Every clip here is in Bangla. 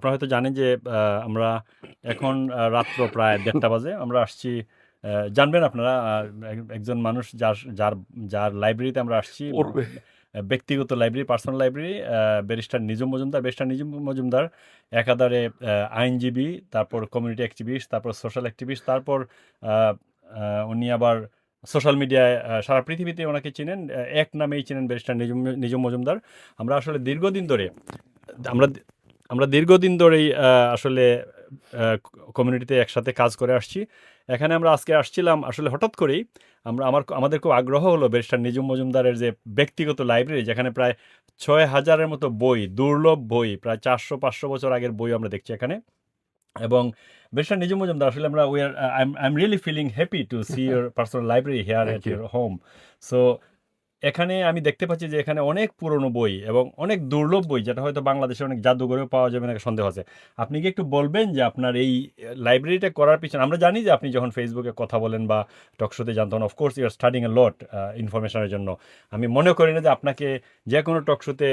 আপনারা হয়তো জানেন যে আমরা এখন রাত্র প্রায় দেড়টা বাজে। আমরা আসছি জানবেন আপনারা এক- একজন মানুষ যার যার যার লাইব্রেরিতে আমরা আসছি ব্যক্তিগত লাইব্রেরি পার্সোনাল লাইব্রেরি ব্যারিস্টার নিজম মজুমদার ব্যারিস্টার নিজম মজুমদার একাধারে আইনজীবী তারপর কমিউনিটি অ্যাক্টিভিস্ট তারপর সোশ্যাল অ্যাক্টিভিস্ট তারপর উনি আবার সোশ্যাল মিডিয়ায় সারা পৃথিবীতে ওনাকে চিনেন এক নামেই চিনেন ব্যারিস্টার নিজম নিজম মজুমদার। আমরা আসলে দীর্ঘদিন ধরে আমরা আমরা দীর্ঘদিন ধরেই আসলে কমিউনিটিতে একসাথে কাজ করে আসছি। এখানে আমরা আজকে আসছিলাম আসলে হঠাৎ করেই আমরা আমার আমাদের খুব আগ্রহ হলো ব্যারিস্টার নিজুম মজুমদারের যে ব্যক্তিগত লাইব্রেরি যেখানে প্রায় ছয় হাজারের মতো বই দুর্লভ বই প্রায় চারশো পাঁচশো বছর আগের বই আমরা দেখছি এখানে। এবং ব্যারিস্টার নিজুম মজুমদার আসলে আমরা we are I am really feeling happy to see your personal library here at your home so এখানে আমি দেখতে পাচ্ছি যে এখানে অনেক পুরনো বই এবং অনেক দুর্লভ বই, যেটা হয়তো বাংলাদেশে অনেক জাদুঘরেও পাওয়া যাবে না সন্দেহ আছে। আপনি কি একটু বলবেন যে আপনার এই লাইব্রেরিটা করার পিছনে, আমরা জানি যে আপনি যখন ফেসবুকে কথা বলেন বা টকশোতে জানতেন of course you are studying a lot ইনফরমেশনের জন্য। আমি মনে করি না যে আপনাকে যে কোনো টকশোতে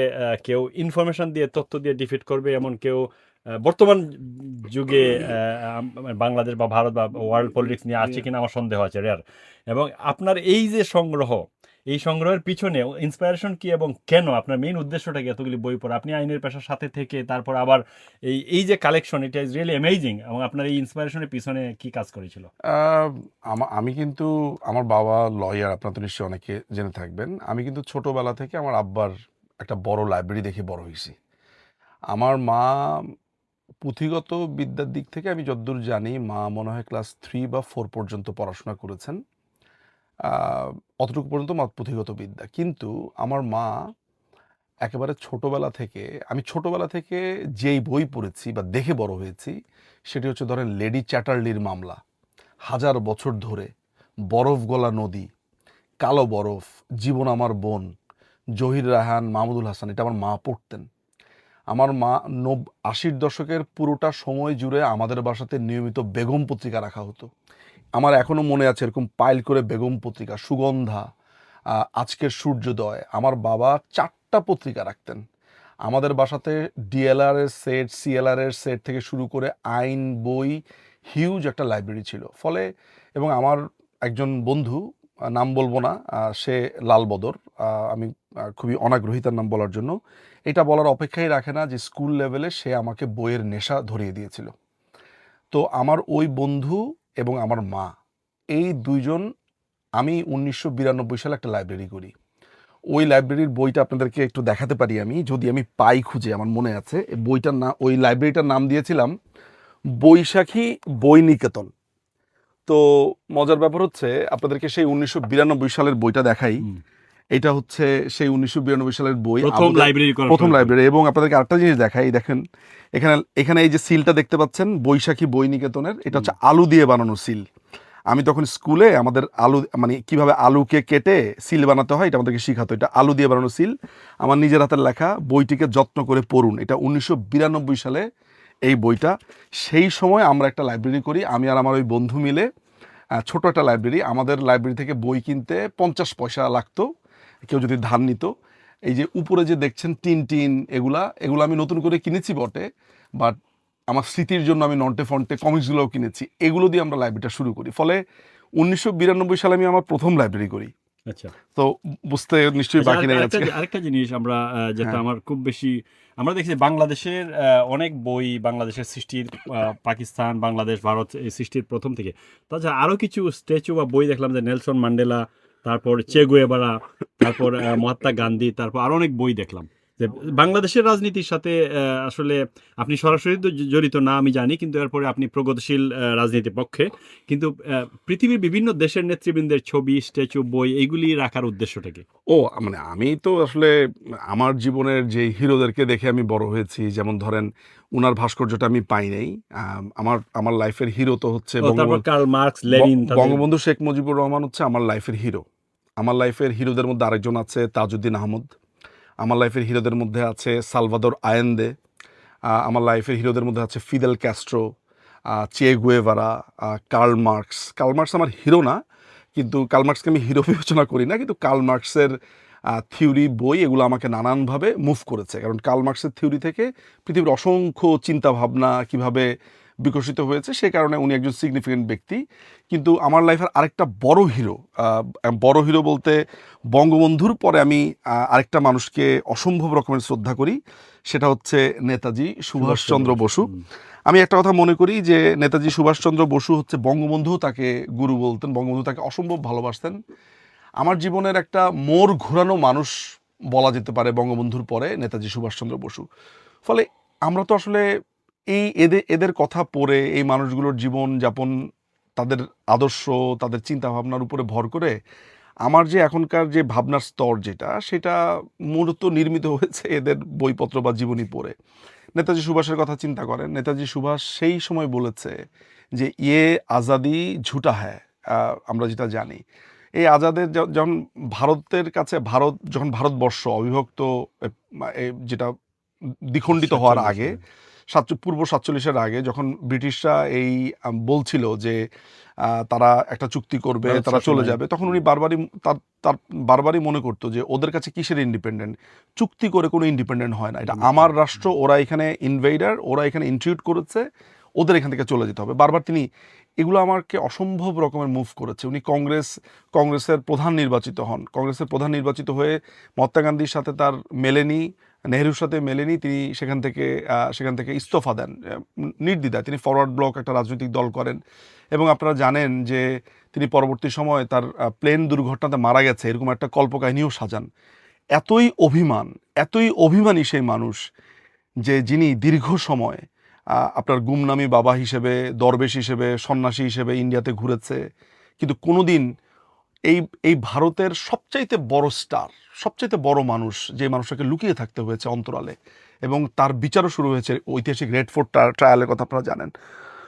কেউ ইনফরমেশন দিয়ে, তথ্য দিয়ে ডিফিট করবে এমন কেউ বর্তমান যুগে বাংলাদেশ বা ভারত বা ওয়ার্ল্ড পলিটিক্স নিয়ে আছে কিনা আমার সন্দেহ আছে রেয়ার এবং আপনার এই যে সংগ্রহ এই সংগ্রহের পিছনে ইন্সপিরেশন কি এবং কেন? আপনার মেইন উদ্দেশ্যটা কি এতগুলি বই পড়া? আপনি আইনের পেশার সাথে থেকে তারপর আবার এই এই যে কালেকশন এটা ইজ রিয়েলি অ্যামেজিং এবং আপনার এই ইন্সপিরেশনের পিছনে কি কাজ করেছিল? আমা- কিন্তু আমার বাবা লয়ার আপনার তো নিশ্চয়ই অনেকে জেনে থাকবেন। আমি কিন্তু ছোটবেলা থেকে আমার আব্বার একটা বড় লাইব্রেরি দেখে বড় হয়েছি। আমার মা পুঁথিগত বিদ্যার দিক থেকে আমি যতদূর জানি, মা মনে হয় ক্লাস থ্রি বা ফোর পর্যন্ত পড়াশোনা করেছেন। অতটুকু পর্যন্ত মা পুঁথিগত বিদ্যা কিন্তু আমার মা একেবারে ছোটবেলা থেকে, আমি ছোটবেলা থেকে যেই বই পড়েছি বা দেখে বড় হয়েছি, সেটি হচ্ছে ধরেন লেডি চ্যাটার্লির মামলা। হাজার বছর ধরে বরফ গলা নদী, কালো বরফ, জীবন আমার বোন, জহির রায়হান, মাহমুদুল হাসান, এটা আমার মা পড়তেন। আমার মা নব, আশির দশকের পুরোটা সময় জুড়ে আমাদের বাসাতে নিয়মিত বেগম পত্রিকা রাখা হতো। আমার এখনও মনে আছে এরকম পাইল করে বেগম পত্রিকা, সুগন্ধা আজকের সূর্যোদয়। আমার বাবা চারটা পত্রিকা রাখতেন। আমাদের বাসাতে ডিএলআর এর সেট সিএলআর এর সেট থেকে শুরু করে আইন, বই, হিউজ একটা লাইব্রেরি ছিল। ফলে এবং আমার একজন বন্ধু নাম বলব না সে লাল বদর আমি খুবই অনাগ্রহী তার নাম বলার জন্য। এটা বলার অপেক্ষাই রাখে না যে স্কুল লেভেলে সে আমাকে বইয়ের নেশা ধরিয়ে দিয়েছিল। তো আমার ওই বন্ধু এবং আমার মা। এই দুইজন আমি উনিশশো বিরানব্বই সালে একটা লাইব্রেরি করি। ওই লাইব্রেরির বইটা আপনাদেরকে একটু দেখাতে পারি আমি, যদি আমি পাই খুঁজে, আমার মনে আছে। বইটার না, ওই লাইব্রেরিটার নাম দিয়েছিলাম বৈশাখী বই নিকেতন তো মজার ব্যাপার হচ্ছে, আপনাদেরকে সেই উনিশশো বিরানব্বই সালের বইটা দেখাই। এটা হচ্ছে সেই উনিশশো বিরানব্বই সালের বই প্রথম লাইব্রেরি প্রথম লাইব্রেরি এবং আপনাদেরকে আরেকটা জিনিস দেখাই দেখেন এখানে এখানে এই যে সিলটা দেখতে পাচ্ছেন বৈশাখী বই নিকেতনের এটা হচ্ছে আলু দিয়ে বানানো সিল। আমি তখন স্কুলে আমাদের আলু মানে কীভাবে আলুকে কেটে সিল বানাতে হয় এটা আমাদেরকে শিখাতো। এটা আলু দিয়ে বানানো সিল। আমার নিজের হাতের লেখা বইটিকে যত্ন করে পড়ুন। এটা উনিশশো বিরানব্বই সালে এই বইটা। সেই সময় আমরা একটা লাইব্রেরি করি আমি আর আমার ওই বন্ধু মিলে। ছোট একটা লাইব্রেরি আমাদের লাইব্রেরি থেকে বই কিনতে পঞ্চাশ পয়সা লাগতো। কেউ যদি ধার নিত এই যে উপরে যে দেখছেন টিন টিন এগুলা এগুলো আমি নতুন করে কিনেছি বটে বাট আমার স্মৃতির জন্য আমি নন্টে ফন্টে কমিক্সগুলোও কিনেছি। এগুলো দিয়ে আমরা লাইব্রেরিটা শুরু করি। ফলে উনিশশো বিরানব্বই সালে আমি আমার প্রথম লাইব্রেরি করি। আচ্ছা। তো বুঝতে নিশ্চয়ই আচ্ছা, বাকি নেই আরেকটা- জিনিস আমরা যেটা হ্যাঁ। আমার খুব বেশি আমরা দেখছি বাংলাদেশের অনেক বই বাংলাদেশের সৃষ্টির পাকিস্তান বাংলাদেশ ভারত এই সৃষ্টির প্রথম থেকে। তাছাড়া আরও কিছু স্ট্যাচু বা বই দেখলাম যে নেলসন মান্ডেলা তারপর চেগুয়েবারা তারপর মহাত্মা গান্ধী তারপর আরও অনেক বই দেখলাম। যে বাংলাদেশের রাজনীতির সাথে আসলে আপনি সরাসরি জড়িত না আমি জানি কিন্তু এরপরে আপনি প্রগতিশীল রাজনীতির পক্ষে। কিন্তু পৃথিবীর বিভিন্ন দেশের নেতৃবৃন্দের ছবি স্ট্যাচু বই এইগুলি রাখার উদ্দেশ্যটা কি? ও মানে আমি তো আসলে আমার জীবনের যে হিরোদেরকে দেখে আমি বড় হয়েছি যেমন ধরেন উনার ভাস্কর্যটা আমি পাই নাই। আম, আমার আমার লাইফের হিরো তো হচ্ছে বঙ্গবন্ধু শেখ মুজিবুর রহমান হচ্ছে আমার লাইফের হিরো। আমার লাইফের হিরোদের মধ্যে আরেকজন আছে তাজউদ্দিন আহমদ। আমার লাইফের হিরোদের মধ্যে আছে সালভাদর আয়েন্দে আমার লাইফের হিরোদের মধ্যে আছে Fidel Castro Che Guevara Karl Marx. Karl Marx আমার হিরো না, কিন্তু কার্ল মার্কসকে আমি হিরো বিবেচনা করি না, কিন্তু কার্ল মার্কসের থিওরি বই এগুলো আমাকে নানানভাবে মুভ করেছে। কারণ কার্ল মার্কসের থিওরি থেকে পৃথিবীর অসংখ্য চিন্তা ভাবনা কীভাবে বিকশিত হয়েছে সেই কারণে উনি একজন সিগনিফিকেন্ট ব্যক্তি। কিন্তু আমার লাইফের আরেকটা বড় হিরো বড় হিরো বলতে বঙ্গবন্ধুর পরে আমি আরেকটা মানুষকে অসম্ভব রকমের শ্রদ্ধা করি সেটা হচ্ছে নেতাজি সুভাষচন্দ্র বসু। আমি একটা কথা মনে করি যে নেতাজি সুভাষচন্দ্র বসু হচ্ছে বঙ্গবন্ধু তাকে গুরু বলতেন বঙ্গবন্ধু তাকে অসম্ভব ভালোবাসতেন। আমার জীবনের একটা মোর ঘোরানো মানুষ বলা যেতে পারে বঙ্গবন্ধুর পরে নেতাজি সুভাষচন্দ্র বসু। ফলে আমরা তো আসলে এই এদের এদের কথা পড়ে এই মানুষগুলোর জীবন যাপন তাদের আদর্শ তাদের চিন্তা ভাবনার উপরে ভর করে আমার যে এখনকার যে ভাবনার স্তর যেটা সেটা মূলত নির্মিত হয়েছে এদের বইপত্র বা জীবনী পড়ে। নেতাজি সুভাষের কথা চিন্তা করেন। নেতাজি সুভাষ সেই সময় বলেছে যে ইয়ে আজাদি ঝুটা হ্যায় আমরা যেটা জানি। এই আজাদের যখন ভারতের কাছে ভারত যখন ভারতবর্ষ অবিভক্ত যেটা দ্বিখণ্ডিত হওয়ার আগে সাতচ পূর্ব সাতচল্লিশের আগে যখন ব্রিটিশরা এই বলছিল যে তারা একটা চুক্তি করবে তারা চলে যাবে তখন উনি বারবারই তার তার বারবারই মনে করতো যে ওদের কাছে কিসের ইন্ডিপেন্ডেন্ট চুক্তি করে কোনো ইন্ডিপেন্ডেন্ট হয় না। এটা আমার রাষ্ট্র ওরা এখানে ইনভেডার ওরা এখানে ইন্ট্রিউট করেছে ওদের এখান থেকে চলে যেতে হবে। বারবার তিনি এগুলো আমাকে অসম্ভব রকমের মুভ করেছে। উনি কংগ্রেস কংগ্রেসের প্রধান নির্বাচিত হন। কংগ্রেসের প্রধান নির্বাচিত হয়ে মহাত্মা গান্ধীর সাথে তার মেলেনি নেহরুর সাথে মেলেনি, তিনি সেখান থেকে সেখান থেকে ইস্তফা দেন নির্দ্বিধায়। তিনি ফরওয়ার্ড ব্লক একটা রাজনৈতিক দল করেন। এবং আপনারা জানেন যে তিনি পরবর্তী সময়ে তার প্লেন দুর্ঘটনাতে মারা গেছে, এরকম একটা কল্পকাহিনীও সাজান। এতই অভিমান, এতই অভিমানী সেই মানুষ যে যিনি দীর্ঘ সময় আপনার গুমনামি বাবা হিসেবে, দরবেশ হিসেবে, সন্ন্যাসী হিসেবে ইন্ডিয়াতে ঘুরেছে। কিন্তু কোনোদিন এই এই ভারতের সবচাইতে বড় স্টার, সবচাইতে বড় মানুষ যে মানুষটাকে লুকিয়ে থাকতে হয়েছে অন্তরালে এবং তার বিচারও শুরু হয়েছে ঐতিহাসিক রেড ফোর্ট ট্রায়ালের কথা আপনারা জানেন।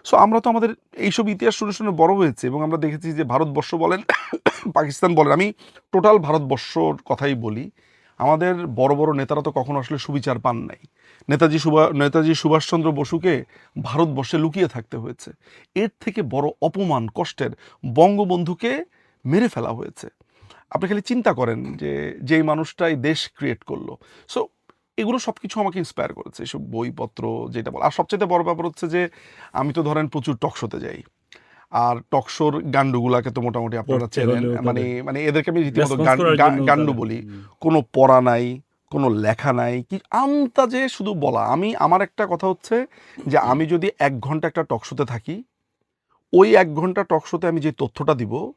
সো আমরা তো আমাদের এইসব ইতিহাস শুনে শুনে বড় হয়েছে এবং আমরা দেখেছি যে ভারতবর্ষ বলেন, পাকিস্তান বলেন, আমি টোটাল ভারতবর্ষর কথাই বলি, আমাদের বড় বড় নেতারা তো কখনো আসলে সুবিচার পান নাই। নেতাজি সুভা নেতাজি সুভাষচন্দ্র বসুকে ভারতবর্ষে লুকিয়ে থাকতে হয়েছে। এর থেকে বড় অপমান, কষ্টের বঙ্গবন্ধুকে মেরে ফেলা হয়েছে। আপনি খালি চিন্তা করেন যে যেই মানুষটাই দেশ ক্রিয়েট করল। সো এগুলো সব কিছু আমাকে ইন্সপায়ার করেছে। এসব বইপত্র যেটা বল আর সবচেয়ে বড় ব্যাপার হচ্ছে যে আমি তো ধরেন প্রচুর টকশোতে যাই। আর টকশোর গান্ডুগুলাকে তো মোটামুটি আপনারা চেনেন। মানে মানে এদেরকে আমি রীতিমতো গান্ডু বলি। কোনো পড়া নাই কোনো লেখা নাই কি আমতা যে শুধু বলা। আমি আমার একটা কথা হচ্ছে যে আমি যদি এক ঘণ্টা একটা টকশোতে থাকি ওই এক ঘণ্টা টকশোতে আমি যে তথ্যটা দিব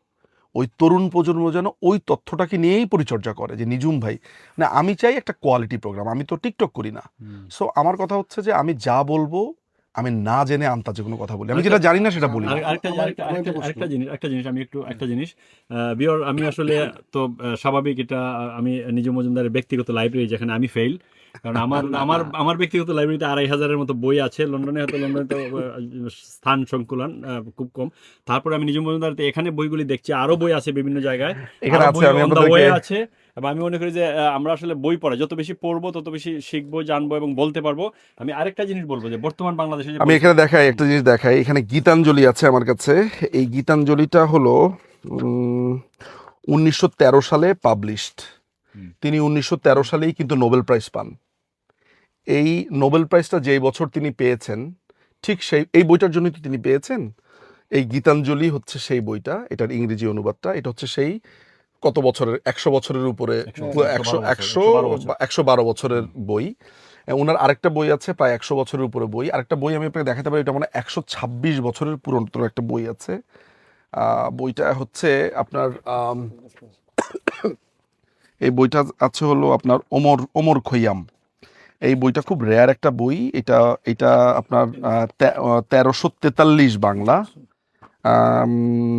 ওই তরুণ প্রজন্ম যেন ওই তথ্যটাকে নিয়েই পরিচর্যা করে যে নিজুম ভাই না আমি চাই একটা কোয়ালিটি প্রোগ্রাম আমি তো টিকটক করি না। সো আমার কথা হচ্ছে যে আমি যা বলব আমি না জেনে আন্তাজে কোনো কথা বলি। আমি যেটা জানি না সেটা বলি। আরেকটা জিনিস একটা জিনিস আমি একটু একটা জিনিস। বিয়র আমি আসলে তো স্বাভাবিক এটা আমি নিজু মজুমদারের ব্যক্তিগত লাইব্রেরি যেখানে আমি ফেল কারণ আমার আমার আমার ব্যক্তিগত লাইব্রেরিতে আড়াই হাজারের মতো বই আছে। লন্ডনে হয়তো লন্ডনে তো স্থান সংকুলন খুব কম। তারপরে আমি নিজু মজুমদার এখানে বইগুলি দেখছি। আরও বই আছে বিভিন্ন জায়গায়। এখানে আছে বই আছে। এবং আমি মনে করি যে আমরা আসলে বই পড়া যত বেশি পড়ব তত বেশি শিখব জানব এবং বলতে পারব। আমি আরেকটা জিনিস বলব যে বর্তমান বাংলাদেশে আমি এখানে দেখাই একটা জিনিস দেখাই। এখানে গীতাঞ্জলি আছে আমার কাছে। এই গীতাঞ্জলিটা হলো উনিশশো তেরো সালে পাবলিশড। তিনি উনিশশো তেরো সালেই কিন্তু নোবেল প্রাইজ পান। এই নোবেল প্রাইজটা যেই বছর তিনি পেয়েছেন ঠিক সেই এই বইটার জন্যই তো তিনি পেয়েছেন। এই গীতাঞ্জলি হচ্ছে সেই বইটা এটার ইংরেজি অনুবাদটা এটা হচ্ছে সেই কত বছরের একশো বছরের উপরে একশো- একশো একশো বারো বছরের বই। ওনার আরেকটা বই আছে প্রায় একশো বছরের উপরে বই। আরেকটা বই আমি আপনাকে দেখাতে পারি এটা মানে একশো ছাব্বিশ বছরের পুরনো একটা বই আছে। আহ, বইটা হচ্ছে আপনার এই বইটা আছে হলো আপনার ওমর ওমর খৈয়াম। এই বইটা খুব রেয়ার একটা বই। এটা এটা আপনার তেরোশো তেতাল্লিশ বাংলা।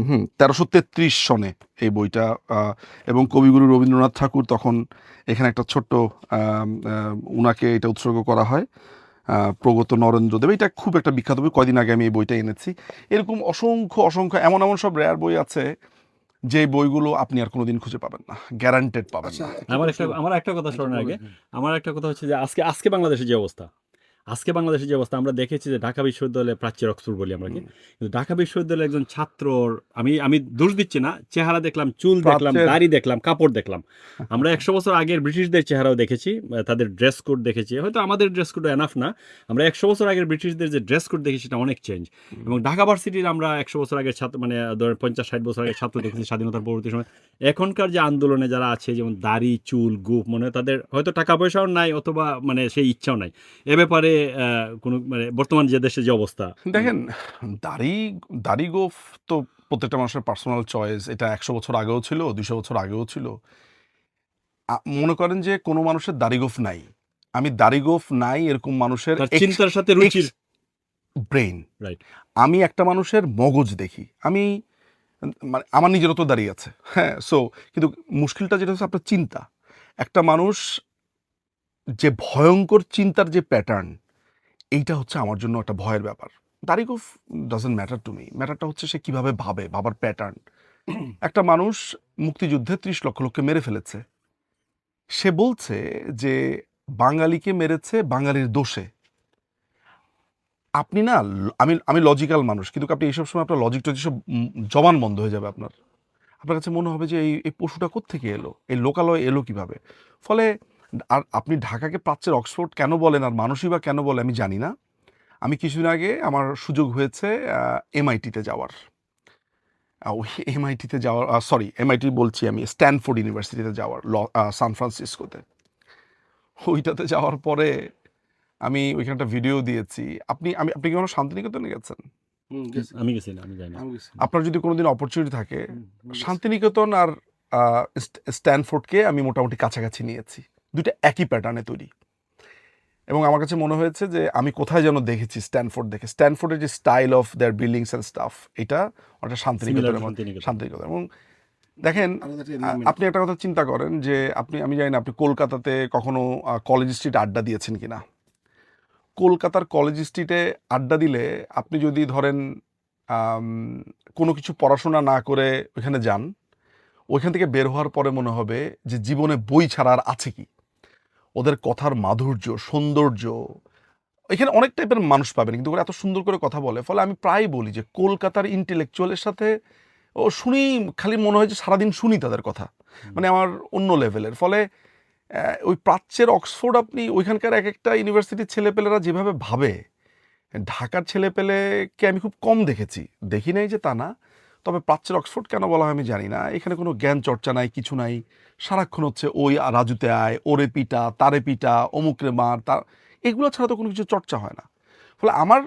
হুম, তেরোশো তেত্রিশ সনে এই বইটা এবং কবিগুরু রবীন্দ্রনাথ ঠাকুর তখন এখানে একটা ছোট্ট উনাকে এটা উৎসর্গ করা হয় প্রগত নরেন্দ্রদেব। এটা খুব একটা বিখ্যাত বই। কয়দিন আগে আমি এই বইটা এনেছি। এরকম অসংখ্য অসংখ্য, এমন এমন সব রেয়ার বই আছে যে বইগুলো আপনি আর কোনোদিন খুঁজে পাবেন না গ্যারান্টেড পাবেন আচ্ছা না আমার একটা আমার একটা কথা শোনার আগে। আমার একটা কথা হচ্ছে যে আজকে আজকে বাংলাদেশের যে অবস্থা আজকে বাংলাদেশের যে অবস্থা আমরা দেখেছি যে ঢাকা বিশ্ববিদ্যালয়ে প্রাচ্যের অক্সফোর্ড বলি আমরা কিন্তু ঢাকা বিশ্ববিদ্যালয়ের একজন ছাত্রর আমি আমি দোষ দিচ্ছি না চেহারা দেখলাম চুল দেখলাম দাড়ি দেখলাম কাপড় দেখলাম। আমরা একশো বছর আগের ব্রিটিশদের চেহারাও দেখেছি তাদের ড্রেস কোড দেখেছি। হয়তো আমাদের ড্রেস কোড এনাফ না আমরা একশো বছর আগের ব্রিটিশদের যে ড্রেস কোড দেখেছি সেটা অনেক চেঞ্জ এবং ঢাকা ভার্সিটির আমরা একশো বছর আগের ছাত্র মানে ধরেন পঞ্চাশ ষাট বছর আগের ছাত্র দেখেছি স্বাধীনতার পরবর্তী সময়। এখনকার যে আন্দোলনে যারা আছে যেমন দাড়ি চুল গুপ মনে হয় তাদের হয়তো টাকা পয়সাও নাই অথবা মানে সেই ইচ্ছাও নাই। এ ব্যাপারে কোনো মানে বর্তমান যে দেশে যে অবস্থা। দেখেন দাড়ি দাড়ি গোফ তো প্রত্যেকটা মানুষের পার্সোনাল চয়েস এটা একশো বছর আগেও ছিল দুশো বছর আগেও ছিল। মনে করেন যে কোনো মানুষের দাড়ি গোফ নাই। আমি দাড়ি গোফ নাই এরকম মানুষের চিন্তার সাথে রুচির ব্রেইন রাইট আমি একটা মানুষের মগজ দেখি। আমি মানে আমার নিজেরও তো দাঁড়িয়ে আছে হ্যাঁ? সো কিন্তু মুশকিলটা যেটা হচ্ছে আপনার চিন্তা। একটা মানুষ যে ভয়ঙ্কর চিন্তার যে প্যাটার্ন এইটা হচ্ছে আমার জন্য একটা ভয়ের ব্যাপার। দাড়িগোফ ডাজেন্ট ম্যাটার টু মি ম্যাটারটা হচ্ছে সে কীভাবে ভাবে ভাবার প্যাটার্ন একটা মানুষ মুক্তিযুদ্ধে ত্রিশ লক্ষ লোককে মেরে ফেলেছে। সে বলছে যে বাঙালিকে মেরেছে বাঙালির দোষে। আপনি না আমি আমি লজিক্যাল মানুষ কিন্তু আপনি এইসব সময় আপনার লজিক টজিক সব জবান বন্ধ হয়ে যাবে আপনার। আপনার কাছে মনে হবে যে এই এই পশুটা কোত্থেকে এলো? এই লোকালয় এলো কীভাবে? ফলে আর আপনি ঢাকাকে প্রাচ্যের অক্সফোর্ড কেন বলেন আর মানুষই বা কেন বলে আমি জানি না। আমি কিছুদিন আগে আমার সুযোগ হয়েছে এমআইটিতে যাওয়ার। ওই এমআইটিতে যাওয়ার সরি এমআইটি বলছি আমি স্ট্যানফোর্ড ইউনিভার্সিটিতে যাওয়ার ল সান ফ্রান্সিসকোতে ওইটাতে যাওয়ার পরে আমি ওইখানটা ভিডিও দিয়েছি। আপনি আমি আপনি কি কোনো শান্তিনিকেতনে গেছেন? আমি গেছি। আমি যাই আপনার যদি কোনোদিন অপরচুনিটি থাকে শান্তিনিকেতন আর স্ট্যানফোর্ডকে আমি মোটামুটি কাছাকাছি নিয়েছি। দুটো একই প্যাটার্নে তৈরি। এবং আমার কাছে মনে হয়েছে যে আমি কোথায় যেন দেখেছি স্ট্যানফোর্ড দেখে। স্ট্যানফোর্ডের যে style of their buildings and stuff এটা অনেকটা শান্তিনিকেতনের শান্তিনিকেতন। শান্তিনিকেতন এবং দেখেন আপনি একটা কথা চিন্তা করেন যে আপনি আমি জানি না আপনি কলকাতাতে কখনো কলেজ স্ট্রিটে আড্ডা দিয়েছেন কিনা। কলকাতার কলেজ স্ট্রিটে আড্ডা দিলে আপনি যদি ধরেন কোনো কিছু পড়াশোনা না করে ওইখানে যান ওইখান থেকে বের হওয়ার পরে মনে হবে যে জীবনে বই ছাড়া আর আছে কি? ওদের কথার মাধুর্য সৌন্দর্য। এখানে অনেক টাইপের মানুষ পাবেন কিন্তু ওরা এত সুন্দর করে কথা বলে। ফলে আমি প্রায় বলি যে কলকাতার ইন্টেলেকচুয়ালের সাথে ও শুনি খালি মনে হয় যে সারাদিন শুনি তাদের কথা। মানে আমার অন্য লেভেলের ফলে ওই প্রাচ্যের অক্সফোর্ড আপনি ওইখানকার এক একটা ইউনিভার্সিটির ছেলেপেলেরা যেভাবে ভাবে ঢাকার ছেলেপেলেকে আমি খুব কম দেখেছি। দেখি নাই যে তা না। তবে প্রাচ্যের অক্সফোর্ড কেন বলা হয় আমি জানি না। এখানে কোনো জ্ঞান চর্চা নাই, কিছু নাই। সারাক্ষণ হচ্ছে ওই রাজুতে আয়, ওরে পিটা, তারে পিটা, অমুকরে মার, তার এগুলো ছাড়া তো কোনো কিছু চর্চা হয় না। ফলে আমার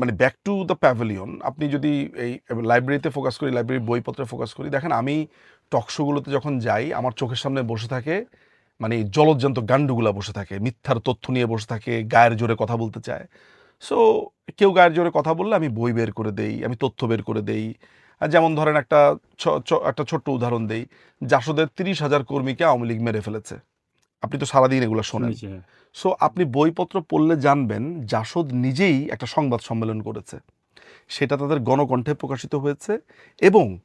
মানে ব্যাক টু দ্য প্যাভিলিয়ন আপনি যদি এই লাইব্রেরিতে ফোকাস করি লাইব্রেরির বইপত্রে ফোকাস করি, দেখেন আমি টকশোগুলোতে যখন যাই, আমার চোখের সামনে বসে থাকে মানে জলজ্জান্ত গান্ডুগুলা বসে থাকে, মিথ্যার তথ্য নিয়ে বসে থাকে, গায়ের জোরে কথা বলতে চায়। সো কেউ গায়ের জোরে কথা বললে আমি বই বের করে দেই, আমি তথ্য বের করে দেই যেমন ধরেন একটা একটা ছোট্ট উদাহরণ দেই জাসদের তিরিশ হাজার কর্মীকে আওয়ামী লীগ মেরে ফেলেছে। আপনি তো সারাদিন এগুলো শোনেন। হ্যাঁ। সো আপনি বইপত্র পড়লে জানবেন জাসদ নিজেই একটা সংবাদ সম্মেলন করেছে। সেটা তাদের গণকণ্ঠে প্রকাশিত হয়েছে এবং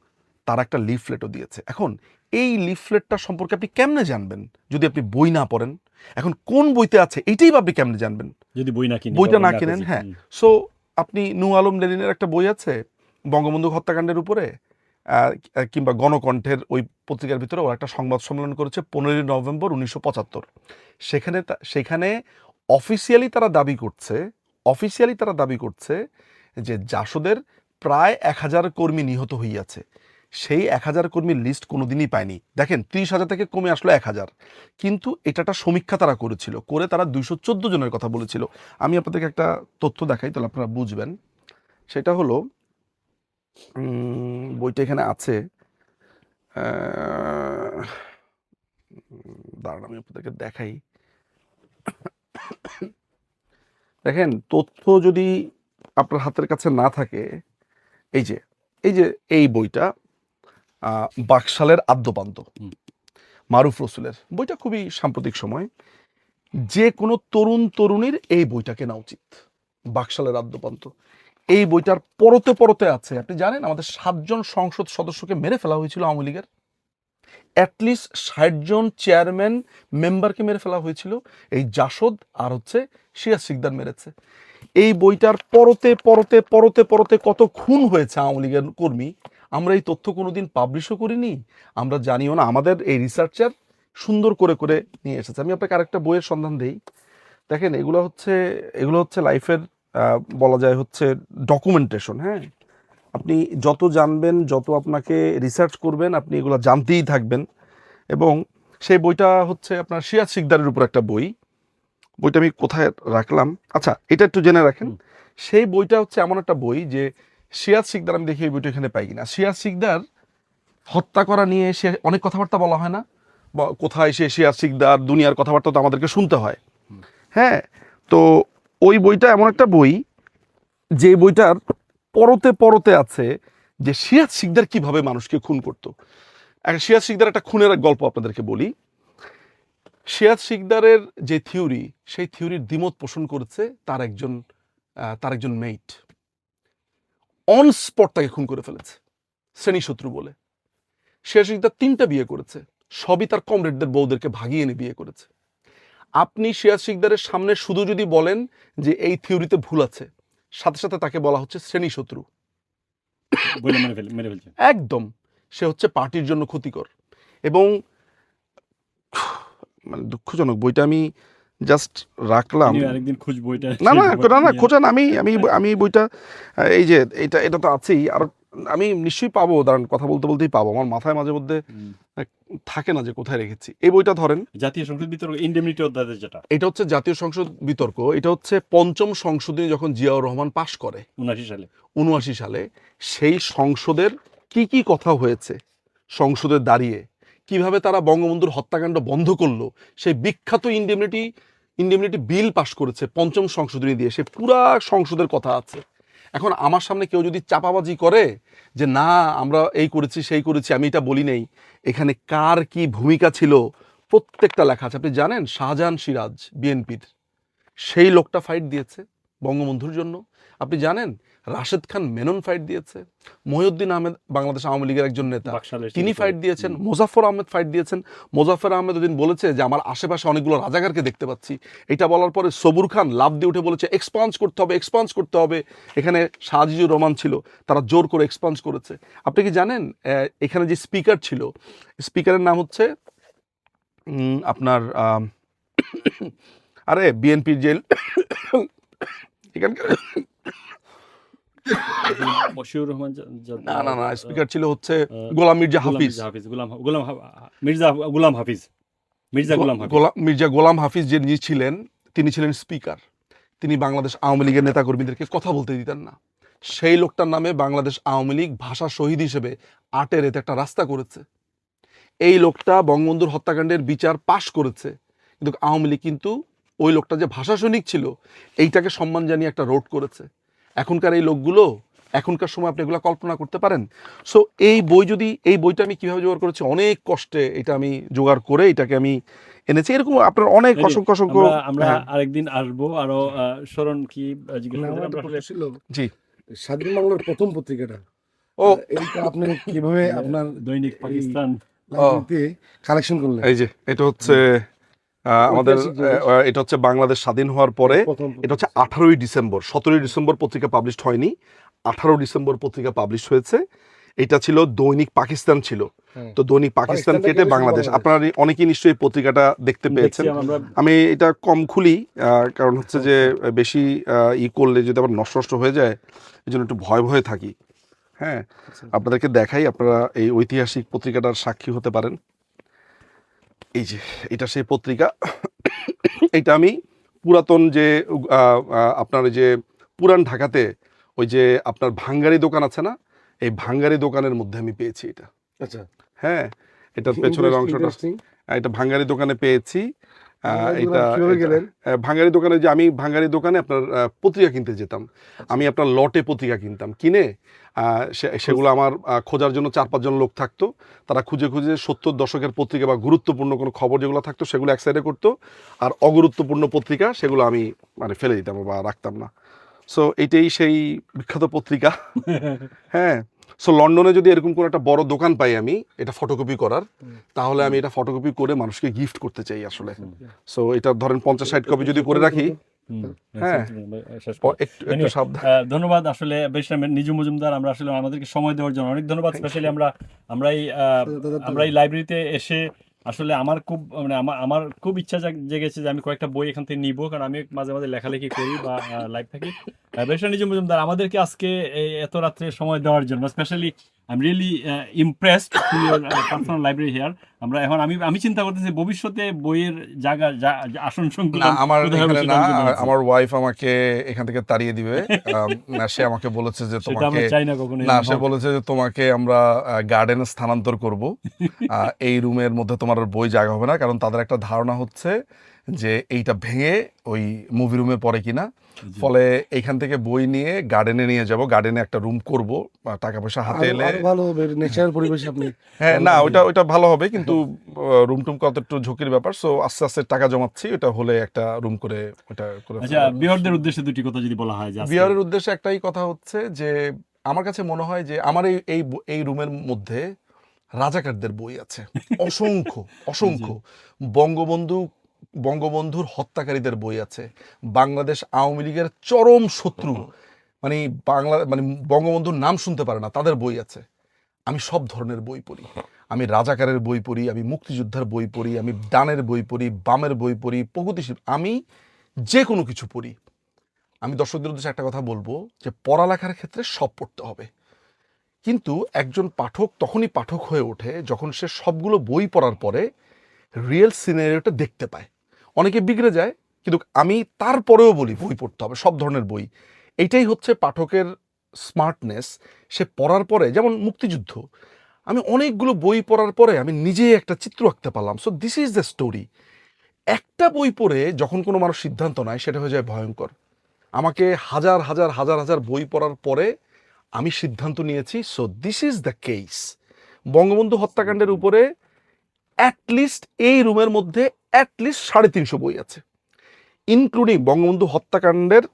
তার একটা লিফলেটও দিয়েছে। এখন এই লিফলেটটা সম্পর্কে আপনি কেমনে জানবেন? যদি আপনি বই না পড়েন এখন কোন বইতে আছে এইটাই আপনি কেমনে জানবেন? যদি বই না কিনি বইটা না কিনেন, হ্যাঁ। সো আপনি নু আলম লেনিনের একটা বই আছে বঙ্গবন্ধু হত্যাকাণ্ডের উপরে কিংবা গণকণ্ঠের ওই পত্রিকার ভিতরে ওরা একটা সংবাদ সম্মেলন করেছে পনেরোই নভেম্বর উনিশশো পঁচাত্তর। সেখানে সেখানে অফিসিয়ালি তারা দাবি করছে অফিসিয়ালি তারা দাবি করছে যে জাসদের প্রায় এক হাজার কর্মী নিহত হইয়াছে। সেই এক হাজার কর্মীর লিস্ট কোনোদিনই পায়নি। দেখেন, ত্রিশ হাজার থেকে কমে আসলো এক হাজার। কিন্তু এটা একটা সমীক্ষা তারা করেছিল, করে তারা দুইশো চোদ্দ জনের কথা বলেছিল। আমি আপনাদেরকে একটা তথ্য দেখাই, তাহলে আপনারা বুঝবেন। সেটা হলো বইটা এখানে আছে। দাঁড়ান আমি আপনাদেরকে দেখাই। দেখেন তথ্য যদি আপনার হাতের কাছে না থাকে এই যে এই যে এই বইটা আহ, বাকশালের আদ্যপান্ত মারুফ রসুলের। বইটা খুবই সাম্প্রতিক সময়। যে কোনো তরুণ তরুণীর এই বইটা কেনা উচিত বাকশালের আদ্যপান্ত। এই বইটার পরতে পরতে আছে। আপনি জানেন, আমাদের সাতজন সংসদ সদস্যকে মেরে ফেলা হয়েছিল আওয়ামী লীগের? অ্যাটলিস্ট ষাটজন চেয়ারম্যান মেম্বারকে মেরে ফেলা হয়েছিল। এই জাসদ আর হচ্ছে শিয়া সিকদার মেরেছে। এই বইটার পরতে পরতে পরতে পরতে কত খুন হয়েছে আওয়ামী লীগের কর্মী, আমরা এই তথ্য কোনোদিন পাবলিশও করিনি, আমরা জানিও না। আমাদের এই রিসার্চার সুন্দর করে করে নিয়ে এসেছে। আমি আপনাকে আরেকটা বইয়ের সন্ধান দিই। দেখেন, এগুলো হচ্ছে এগুলো হচ্ছে লাইফের বলা যায় হচ্ছে ডকুমেন্টেশন হ্যাঁ? আপনি যত জানবেন যত আপনাকে রিসার্চ করবেন আপনি এগুলো জানতেই থাকবেন। এবং সেই বইটা হচ্ছে আপনার সিয়াজ সিকদারের উপর একটা বই। বইটা আমি কোথায় রাখলাম? আচ্ছা এটা একটু জেনে রাখেন। সেই বইটা হচ্ছে এমন একটা বই যে সিয়াজ সিকদার আমি দেখি এই বইটা এখানে পাই কিনা। সিয়াজ সিকদার হত্যা করা নিয়ে সে অনেক কথাবার্তা বলা হয় না? বা কোথায় সে সিয়াজ সিকদার দুনিয়ার কথাবার্তা তো আমাদেরকে শুনতে হয়। হ্যাঁ তো ওই বইটা এমন একটা বই যে বইটার পরতে পরতে আছে যে সিয়াজ সিকদার কীভাবে মানুষকে খুন করতো। একটা সিয়াজ সিকদার একটা খুনের এক গল্প আপনাদেরকে বলি। সিয়াজ সিকদারের যে থিওরি, সেই থিওরির দ্বিমত পোষণ করেছে তার একজন তার একজন মেইট। অন স্পট তাকে খুন করে ফেলেছে শ্রেণি শত্রু বলে। সিয়াজ সিকদার তিনটা বিয়ে করেছে, সবই তার কমরেডদের বউদেরকে ভাগিয়ে এনে বিয়ে করেছে। আপনি সিয়াজ সিকদারের সামনে শুধু যদি বলেন যে এই থিওরিতে ভুল আছে সাথে সাথে তাকে বলা হচ্ছে শ্রেণি শত্রু। একদম। সে হচ্ছে পার্টির জন্য ক্ষতিকর। এবং মানে দুঃখজনক বইটা আমি জাস্ট রাখলাম। আরেকদিন না না না না খোঁজান আমি আমি আমি বইটা এই যে এটা এটা তো আছেই। আর আমি নিশ্চয়ই পাবো দাঁড়ান কথা বলতে বলতেই পাবো। আমার মাথায় মাঝে মধ্যে থাকে না যে কোথায় রেখেছি। এই বইটা ধরেন জাতীয় সংসদ বিতর্ক ইন্ডেমনিটি অধ্যায় যেটা। এটা হচ্ছে জাতীয় সংসদ বিতর্ক। এটা হচ্ছে পঞ্চম সংশোধনী যখন জিয়াউর রহমান পাশ করে উনআশি সালে। উনআশি সালে সেই সংসদের কি কি কথা হয়েছে সংসদে দাঁড়িয়ে কীভাবে তারা বঙ্গবন্ধুর হত্যাকাণ্ড বন্ধ করল সেই বিখ্যাত ইন্ডেমনিটি ইন্ডেমনিটি বিল পাশ করেছে পঞ্চম সংশোধনী দিয়ে সে পুরা সংসদের কথা আছে। এখন আমার সামনে কেউ যদি চাপাবাজি করে যে, না, আমরা এই করেছি, সেই করেছি, আমি এটা বলি নেই। এখানে কার কি ভূমিকা ছিল? প্রত্যেকটা লেখা আছে। আপনি জানেন শাহজাহান সিরাজ, বিএনপির, সেই লোকটা ফাইট দিয়েছে বঙ্গবন্ধুর জন্য। আপনি জানেন রাশেদ খান মেনন ফাইট দিয়েছে মহিউদ্দিন আহমেদ বাংলাদেশ আওয়ামী লীগের একজন নেতা তিনি ফাইট দিয়েছেন মোজাফর আহমেদ ফাইট দিয়েছেন। মোজাফর আহমেদ ওদিন বলেছে যে আমার আশেপাশে অনেকগুলো রাজাকারকে দেখতে পাচ্ছি। এটা বলার পরে সবুর খান লাভ দিয়ে উঠে বলেছে এক্সপান্স করতে হবে এক্সপান্স করতে হবে। এখানে সাজিজুর রহমান ছিল তারা জোর করে এক্সপান্স করেছে। আপনি কি জানেন এখানে যে স্পিকার ছিল স্পিকারের নাম হচ্ছে আপনার আরে বিএনপির জেল এখানকার মশিউর রহমান না না না স্পিকার ছিল হচ্ছে গোলাম মির্জা হাফিজ। হাফিজ গোলাম গোলাম মির্জা গোলাম হাফিজ মির্জা গোলাম হাফিজ। গোলাম মির্জা গোলাম হাফিজ যে ছিলেন তিনি ছিলেন স্পিকার তিনি বাংলাদেশ আওয়ামী লীগের নেতাকর্মীদেরকে কথা বলতে দিতেন না। সেই লোকটার নামে বাংলাদেশ আওয়ামী লীগ ভাষা শহীদ হিসেবে আটের এতে একটা রাস্তা করেছে। এই লোকটা বঙ্গবন্ধুর হত্যাকাণ্ডের বিচার পাশ করেছে। কিন্তু আওয়ামী লীগ কিন্তু ওই লোকটা যে ভাষা সৈনিক ছিল এইটাকে সম্মান জানিয়ে একটা রোড করেছে। এখনকার এই লোকগুলো এখনকার সময় আপনি এগুলো কল্পনা করতে পারেন? সো এই বই যদি এই বইটা আমি কীভাবে জোগাড় করেছি? অনেক কষ্টে এটা আমি জোগাড় করে এটাকে আমি এনেছি। এরকম আপনার অনেক অসংখ্য অসংখ্য আমরা হ্যাঁ, আরেকদিন আসব আরও স্মরণ কি জি। স্বাধীন বাংলার প্রথম পত্রিকাটা। ও। এইটা আপনি কীভাবে আপনার দৈনিক পাকিস্তান। কালেকশন করলেন? এই যে এটা হচ্ছে আমাদের এটা হচ্ছে বাংলাদেশ স্বাধীন হওয়ার পরে এটা হচ্ছে আঠারোই ডিসেম্বর। সতেরোই ডিসেম্বর পত্রিকা পাবলিশ হয়নি। আঠারো ডিসেম্বর পত্রিকা পাবলিশ হয়েছে। এটা ছিল দৈনিক পাকিস্তান ছিল। হ্যাঁ। তো দৈনিক পাকিস্তান কেটে বাংলাদেশ। আপনারা অনেকেই নিশ্চয়ই পত্রিকাটা দেখতে পেয়েছেন। আমি এটা কম খুলি আহ, কারণ হচ্ছে যে বেশি আহ, ই করলে যদি আবার নষ্ট নষ্ট হয়ে যায় এই জন্য একটু ভয় ভয়ে থাকি। হ্যাঁ আচ্ছা। আপনাদেরকে দেখাই আপনারা এই ঐতিহাসিক পত্রিকাটার সাক্ষী হতে পারেন। এই যে এটা সেই পত্রিকা এটা আমি পুরাতন যে আপনার যে পুরান ঢাকাতে ওই যে আপনার ভাঙ্গারি দোকান আছে না এই ভাঙ্গারি দোকানের মধ্যে আমি পেয়েছি এটা। আচ্ছা। হ্যাঁ এটার পেছনের অংশটা এটা ভাঙ্গারি দোকানে পেয়েছি এটা এটা- ভাঙ্গারি দোকানে যে আমি ভাঙ্গারি দোকানে আপনার পত্রিকা কিনতে যেতাম। আমি আপনার লটে পত্রিকা কিনতাম। কিনে সেগুলো আমার খোঁজার জন্য চার পাঁচজন লোক থাকতো। তারা খুঁজে খুঁজে সত্তর দশকের পত্রিকা বা গুরুত্বপূর্ণ কোনো খবর যেগুলো থাকতো সেগুলো এক সাইডে করতো। আর অগুরুত্বপূর্ণ পত্রিকা সেগুলো আমি মানে ফেলে দিতাম বা রাখতাম না। সো এটাই সেই বিখ্যাত পত্রিকা। হ্যাঁ। সো লন্ডনে যদি এরকম কোনো একটা বড় দোকান পাই আমি এটা ফটোকপি করার তাহলে আমি এটা ফটোকপি করে মানুষকে গিফট করতে চাই আসলে। সো এটা ধরেন পঞ্চাশ ষাট কপি যদি করে রাখি হ্যাঁ। ধন্যবাদ আসলে বেশরাম নিজু মজুমদার আমরা আসলে আমাদেরকে সময় দেওয়ার জন্য অনেক ধন্যবাদ স্পেশালি আমরা আমরা এই আহ, আমরা এই লাইব্রেরিতে এসে আসলে আমার খুব মানে আমার আমার খুব ইচ্ছা জাগ- জেগেছে যে আমি কয়েকটা বই এখান থেকে নিব কারণ আমি মাঝে মাঝে লেখালেখি করি বা লাইভ থাকি। বেশরা নিজু মজুমদার আমাদেরকে আজকে এত রাত্রে সময় দেওয়ার জন্য specially I am really impressed your personal library here আমরা এখন আমি আমি চিন্তা করতেছি ভবিষ্যতে বইয়ের জায়গা আসন সংকুলন আমার না। আমার ওয়াইফ আমাকে এখান থেকে তাড়িয়ে দিবে। না সে আমাকে বলেছে যে তোমাকে না সে বলেছে যে তোমাকে আমরা গার্ডেনে স্থানান্তর করব। এই রুমের মধ্যে তোমার বই জায়গা হবে না কারণ তাদের একটা ধারণা হচ্ছে যে এইটা ভেঙে ওই মুভি রুমে পড়ে কিনা। ফলে এইখান থেকে বই নিয়ে গার্ডেনে নিয়ে যাব। গার্ডেনে একটা রুম করব টাকা পয়সা হাতে এলে। ভালো হবে নেচার পরিবেশে আপনি হ্যাঁ না ওটা ওটা ভালো হবে কিন্তু রুম টুম কত একটু ঝুঁকির ব্যাপার সো আস্তে আস্তে টাকা জমাচ্ছি ওটা হলে একটা রুম করে ওটা করে আচ্ছা বিহারদের উদ্দেশ্যে দুটি কথা যদি বলা হয় বিহারের উদ্দেশ্যে একটাই কথা হচ্ছে যে আমার কাছে মনে হয় যে আমার এই এই এই রুমের মধ্যে রাজাকারদের বই আছে। অসংখ্য অসংখ্য। বঙ্গবন্ধু বঙ্গবন্ধুর হত্যাকারীদের বই আছে। বাংলাদেশ আওয়ামী লীগের চরম শত্রু। মানে বাংলা মানে বঙ্গবন্ধুর নাম শুনতে পারে না, তাদের বই আছে। আমি সব ধরনের বই পড়ি। আমি রাজাকারের বই পড়ি, আমি মুক্তিযোদ্ধার বই পড়ি, আমি ডানের বই পড়ি, বামের বই পড়ি, প্রগতিশীল, আমি যে কোনো কিছু পড়ি। আমি দর্শকদের উদ্দেশ্যে একটা কথা বলব যে পড়ালেখার ক্ষেত্রে সব পড়তে হবে। কিন্তু একজন পাঠক তখনই পাঠক হয়ে ওঠে যখন সে সবগুলো বই পড়ার পরে রিয়েল সিনারিওটা দেখতে পায়। অনেকে বিগড়ে যায়, কিন্তু আমি তারপরেও বলি বই পড়তে হবে, সব ধরনের বই। এইটাই হচ্ছে পাঠকের স্মার্টনেস সে পড়ার পরে, যেমন মুক্তিযুদ্ধ, আমি অনেকগুলো বই পড়ার পরে আমি নিজে একটা চিত্র আঁকতে পারলাম। So this is the story একটা বই পড়ে যখন কোনো মানুষ সিদ্ধান্ত নেয়, সেটা হয়ে যায় ভয়ঙ্কর। আমাকে হাজার হাজার হাজার হাজার বই পড়ার পরে আমি সিদ্ধান্ত নিয়েছি so this is the case Bangabandhu হত্যাকাণ্ডের উপরে অ্যাটলিস্ট এই রুমের মধ্যে অ্যাটলিস্ট সাড়ে তিনশো বই আছে ইনক্লুডিং বঙ্গবন্ধু হত্যাকাণ্ডের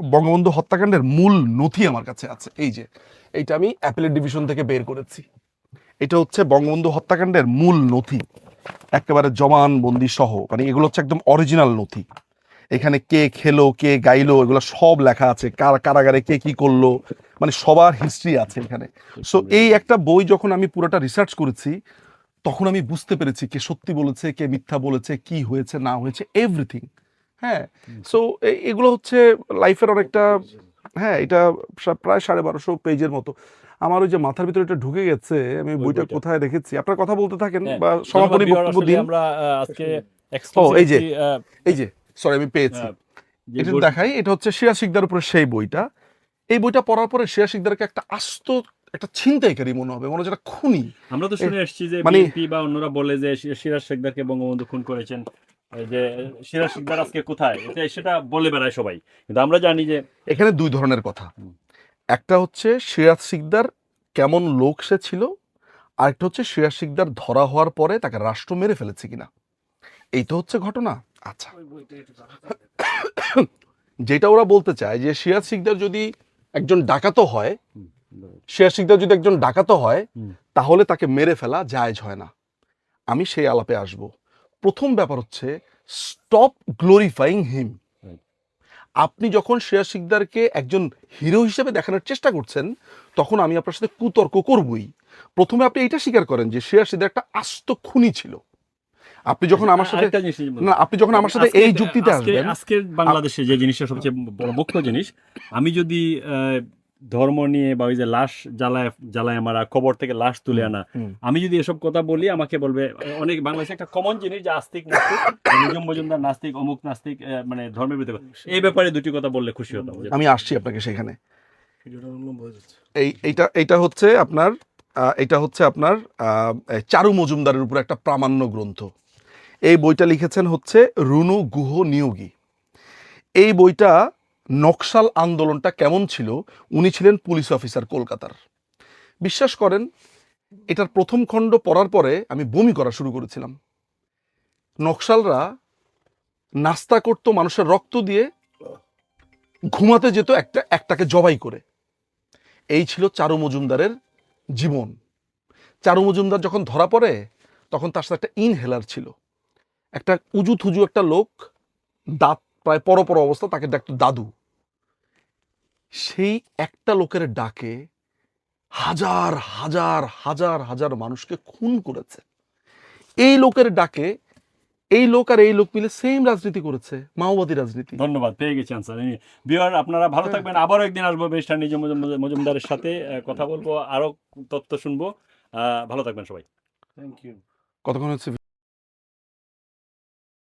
বঙ্গবন্ধু হত্যাকাণ্ডের মূল নথি আমার কাছে আছে। এই যে, এইটা আমি অ্যাপেলের ডিভিশন থেকে বের করেছি। এটা হচ্ছে বঙ্গবন্ধু হত্যাকাণ্ডের মূল নথি, একেবারে জমান বন্দি সহ মানে এগুলো হচ্ছে একদম অরিজিনাল নথি। এখানে কে খেলো, কে গাইলো, এগুলো সব লেখা আছে, কার কারাগারে কে কি করল মানে সবার হিস্ট্রি আছে এখানে। সো এই একটা বই যখন আমি পুরোটা রিসার্চ করেছি তখন আমি বুঝতে পেরেছি কে সত্যি বলেছে কে মিথ্যা বলেছে কি হয়েছে না হয়েছে এভরিথিং হ্যাঁ সো এগুলো হচ্ছে লাইফের অনেকটা হ্যাঁ এটা প্রায় সাড়ে বারোশো পেজের মতো। আমার ওই যে মাথার ভিতরে এটা ঢুকে গেছে আমি বইটা। কোথায় রেখেছি আপনার কথা বলতে থাকেন হ্যাঁ, বা সমাপনী বক্তব্য দিন। আমরা আজকে ও, এই যে। এই যে সরি আমি পেয়েছি। এটা দেখাই এটা হচ্ছে শিয়া শিকদার উপরে সেই বইটা। এই বইটা পড়ার পরে শিয়া শিকদারকে একটা আস্ত একটা ছিনতাইকারী মনে হবে মনে হচ্ছে একটা খুনি। আমরা তো শুনে এসেছি যে মানে- বিএনপি বা অন্যরা বলে যে সিরাজ শেখদারকে বঙ্গবন্ধু খুন করেছেন। যে সিরাজ শেখদার আজকে কোথায়? এটা সেটা বলে বেড়ায় সবাই। কিন্তু আমরা জানি যে এখানে দুই ধরনের কথা। একটা হচ্ছে সিরাজ শিকদার কেমন লোক সে ছিল আরেকটা হচ্ছে সিরাজ শিকদার ধরা হওয়ার পরে তাকে রাষ্ট্র মেরে ফেলেছে কিনা। এই তো হচ্ছে ঘটনা। আচ্ছা। যেটা ওরা বলতে চায় যে সিরাজ শিকদার যদি একজন ডাকাতো হয় সিরাজ শিকদার যদি একজন ডাকাতো হয় তাহলে তাকে মেরে ফেলা জায়জ হয় না। আমি সেই আলাপে আসব। প্রথম ব্যাপার হচ্ছে স্টপ গ্লোরিফাইং হিম আপনি যখন শ্রেয়া শিকদারকে একজন হিরো হিসেবে দেখানোর চেষ্টা করছেন তখন আমি আপনার সাথে কুতর্ক করবই। প্রথমে আপনি এটা স্বীকার করেন যে শ্রেয়া শিকদার একটা আস্ত খুনি ছিল। আপনি যখন আমার সাথে। না আপনি যখন আমার সাথে এই যুক্তিতে আসবেন আজকের বাংলাদেশে যে জিনিসটা সবচেয়ে বড় মুখ্য জিনিস আমি যদি ধর্ম নিয়ে বা ওই যে লাশ জ্বালায় জ্বালায় মারা কবর থেকে লাশ তুলে আনা। আমি যদি এসব কথা বলি আমাকে বলবে অনেক বাংলাদেশে একটা কমন জিনিস যে আস্তিক নাস্তিক নিজম মজুমদার নাস্তিক অমুক নাস্তিক মানে ধর্মের বিরুদ্ধে এই ব্যাপারে দুটি কথা বললে খুশি হতাম। আমি আসছি আপনাকে সেখানে। ভিডিওটা উন্নম হয়ে যাচ্ছে। এই এইটা এইটা হচ্ছে আপনার আহ, এটা হচ্ছে আপনার আহ, চারু মজুমদারের উপর একটা প্রামাণ্য গ্রন্থ। এই বইটা লিখেছেন হচ্ছে রুনু গুহ নিয়োগী। এই বইটা নকশাল আন্দোলনটা কেমন ছিল? উনি ছিলেন পুলিশ অফিসার কলকাতার। বিশ্বাস করেন, এটার প্রথম খণ্ড পড়ার পরে আমি বমি করা শুরু করেছিলাম। নকশালরা নাস্তা করতো মানুষের রক্ত দিয়ে, ঘুমাতে যেত একটা, একটাকে জবাই করে। এই ছিল চারু মজুমদারের জীবন। চারু মজুমদার যখন ধরা পড়ে, তখন তার সাথে একটা ইনহেলার ছিল। একটা উজু থুজু একটা লোক দাঁত প্রায় পরপর অবস্থা তাকে ডাকতো দাদু। সেই একটা লোকের ডাকে হাজার হাজার হাজার হাজার মানুষকে খুন করেছে। এই লোকের ডাকে এই লোক আর এই লোক মিলে সেম রাজনীতি করেছে মাওবাদী রাজনীতি। ধন্যবাদ পেয়ে গেছি আনসার। বিয়ার আপনারা ভালো থাকবেন। আবারও একদিন আসব ব্যারিস্টার নিজম মজুম- মজুমদারের সাথে কথা বলব আরও তথ্য শুনব। আহ, ভালো থাকবেন সবাই। থ্যাংক ইউ কতক্ষণ হচ্ছে?